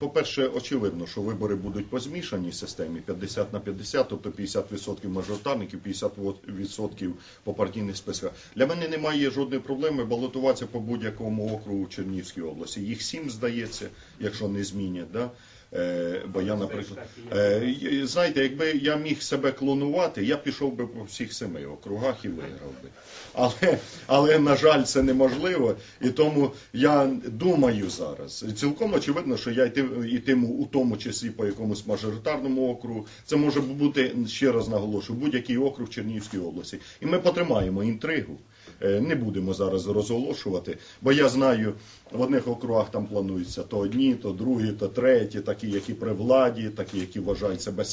По-перше, очевидно, що вибори будуть по змішаній системі 50 на 50, тобто 50% мажоритарників, 50% по партійних списках. Для мене немає жодної проблеми балотуватися по будь-якому округу Чернівській області. Їх сім здається, якщо не змінять. Да? Е, бо я, наприклад, е, знаєте, якби я міг себе клонувати, я пішов би по всіх семи округах і виграв би. Але, але на жаль, це неможливо. І тому я думаю зараз. Цілком очевидно, що я йти, йтиму у тому числі по якомусь мажоритарному округу. Це може бути, ще раз наголошую, будь-який округ Чернігівської області. І ми потримаємо інтригу. Е, Не будемо зараз розголошувати, бо я знаю, в одних округах там плануються то одні, то другі, то треті, такі, які при владі, такі, які вважають себе.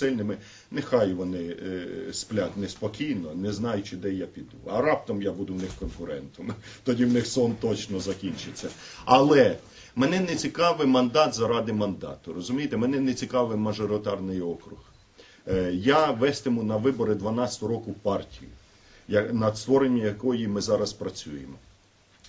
Нехай вони е, сплять неспокійно, не знаючи, де я піду. А раптом я буду в них конкурентом. Тоді в них сон точно закінчиться. Але мене не цікавий мандат заради мандату. Розумієте, мене не цікавий мажоритарний округ. Е, Я вестиму на вибори 12 року партію, над створенням якої ми зараз працюємо.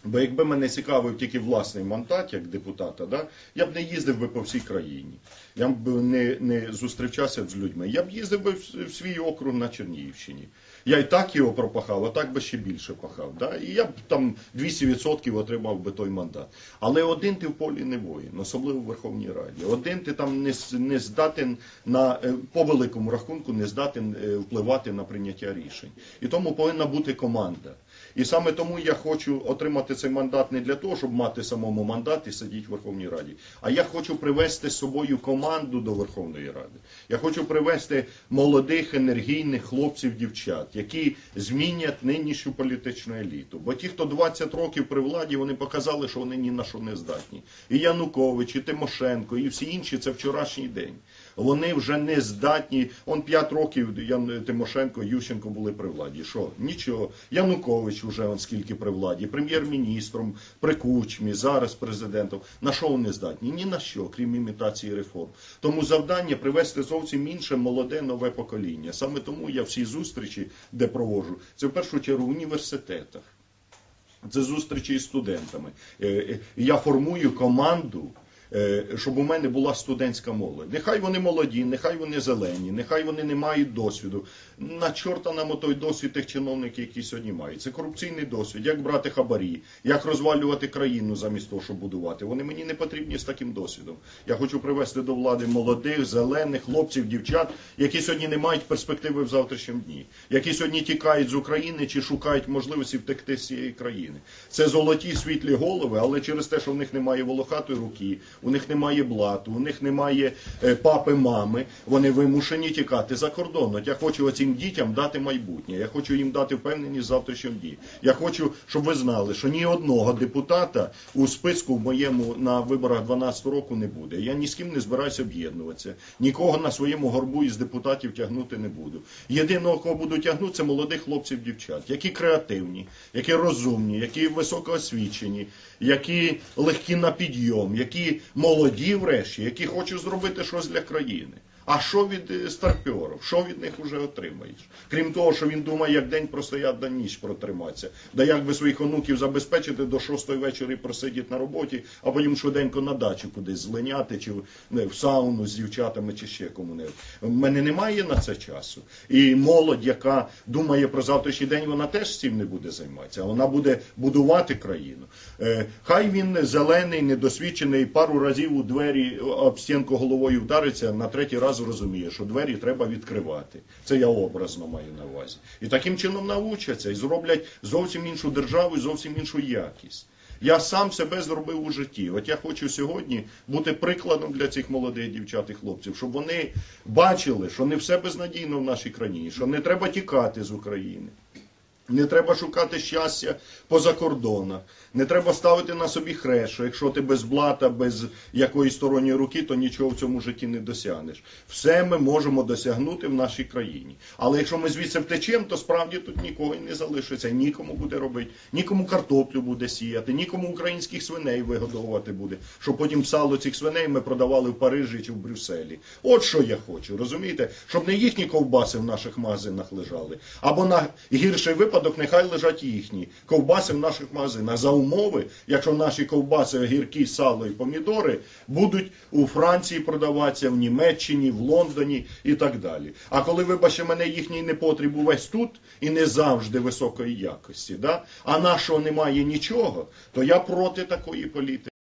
Бо якби мене цікавив тільки власний мандат як депутата, да, я б не їздив би по всій країні. Я б не, не зустрічався з людьми. Я б їздив би в, в свій округ на Чернігівщині. Я і так його пропахав, а так би ще більше пахав. Да? І я б там 200% отримав би той мандат. Але один ти в полі не воїн, особливо в Верховній Раді. Один ти там не, не здатен на е, по великому рахунку не здатен е, впливати на прийняття рішень. І тому повинна бути команда. І саме тому я хочу отримати цей мандат не для того, щоб мати самому мандат і сидіти в Верховній Раді, а я хочу привести з собою команду до Верховної Ради. Я хочу привести молодих, енергійних хлопців, дівчат, які змінять нинішню політичну еліту. Бо ті, хто 20 років при владі, вони показали, що вони ні на що не здатні. І Янукович, і Тимошенко, і всі інші це вчорашній день. Вони вже не здатні. Он 5 років Ян Тимошенко, Ющенко були при владі. Що? Нічого. Янукович уже он скільки при владі, прем'єр-міністром, при кучмі, зараз президентом. На що вони здатні? Ні на що, крім імітації реформ. Тому завдання привести зовсім інше молоде нове покоління. Саме тому я всі зустрічі, де проводжу, це в першу чергу в університетах. Це зустрічі із студентами. Е, е, Я формую команду, щоб у мене була студентська молодь. Нехай вони молоді, нехай вони зелені, нехай вони не мають досвіду. На чорта нам той досвід тих чиновників, які сьогодні мають. Це корупційний досвід, як брати хабарі, як розвалювати країну замість того, щоб будувати. Вони мені не потрібні з таким досвідом. Я хочу привести до влади молодих, зелених хлопців, дівчат, які сьогодні не мають перспективи в завтрашньому дні, які сьогодні тікають з України чи шукають можливості втекти з цієї країни. Це золоті світлі голови, але через те, що в них немає волохатої руки, у них немає блату, у них немає е, папи, мами, вони вимушені тікати за кордон. От я хочу оцим дітям дати майбутнє. Я хочу їм дати впевненість в завтрашньому дні. Я хочу, щоб ви знали, що ні одного депутата у списку в моєму на виборах 12 року не буде. Я ні з ким не збираюся об'єднуватися. Нікого на своєму горбу із депутатів тягнути не буду. Єдиного, кого буду тягнути, це молодих хлопців, дівчат, які креативні, які розумні, які високоосвічені, які легкі на підйом, які молоді, врешті, які хочуть зробити щось для країни. А що від е, старпьорів? Що від них вже отримаєш? Крім того, що він думає, як день простояти, да ніч протриматися. Да як би своїх онуків забезпечити до шостої вечора просидіти на роботі, а потім швиденько на дачу кудись злиняти, чи в- не, в сауну з дівчатами, чи ще кому-небудь. У мене немає на це часу. І молодь, яка думає про завтрашній день, вона теж цим не буде займатися. Вона буде будувати країну. Е, хай він зелений, недосвідчений, пару разів у двері об стінку головою вдариться, на третій раз розуміє, що двері треба відкривати. Це я образно маю на увазі. І таким чином навчаться і зроблять зовсім іншу державу і зовсім іншу якість. Я сам себе зробив у житті. От я хочу сьогодні бути прикладом для цих молодих дівчат і хлопців, щоб вони бачили, що не все безнадійно в нашій країні, що не треба тікати з України. Не треба шукати щастя поза кордонах. Не треба ставити на собі що якщо ти без блата, без якоїсь сторонньої руки, то нічого в цьому житті не досягнеш. Все ми можемо досягнути в нашій країні. Але якщо ми звідси втечемо, то справді тут нікого не залишиться. Нікому буде робити, нікому картоплю буде сіяти, нікому українських свиней вигодовувати буде, щоб потім сало цих свиней ми продавали в Парижі чи в Брюсселі. От що я хочу, розумієте? Щоб не їхні ковбаси в наших магазинах лежали. Або на гірший випадок. Випадок нехай лежать їхні ковбаси в наших магазинах за умови, якщо наші ковбаси, огірки, сало і помідори будуть у Франції продаватися, в Німеччині, в Лондоні і так далі. А коли, вибачте мене, їхній непотріб увесь тут і не завжди високої якості, да? а нашого немає нічого, то я проти такої політики.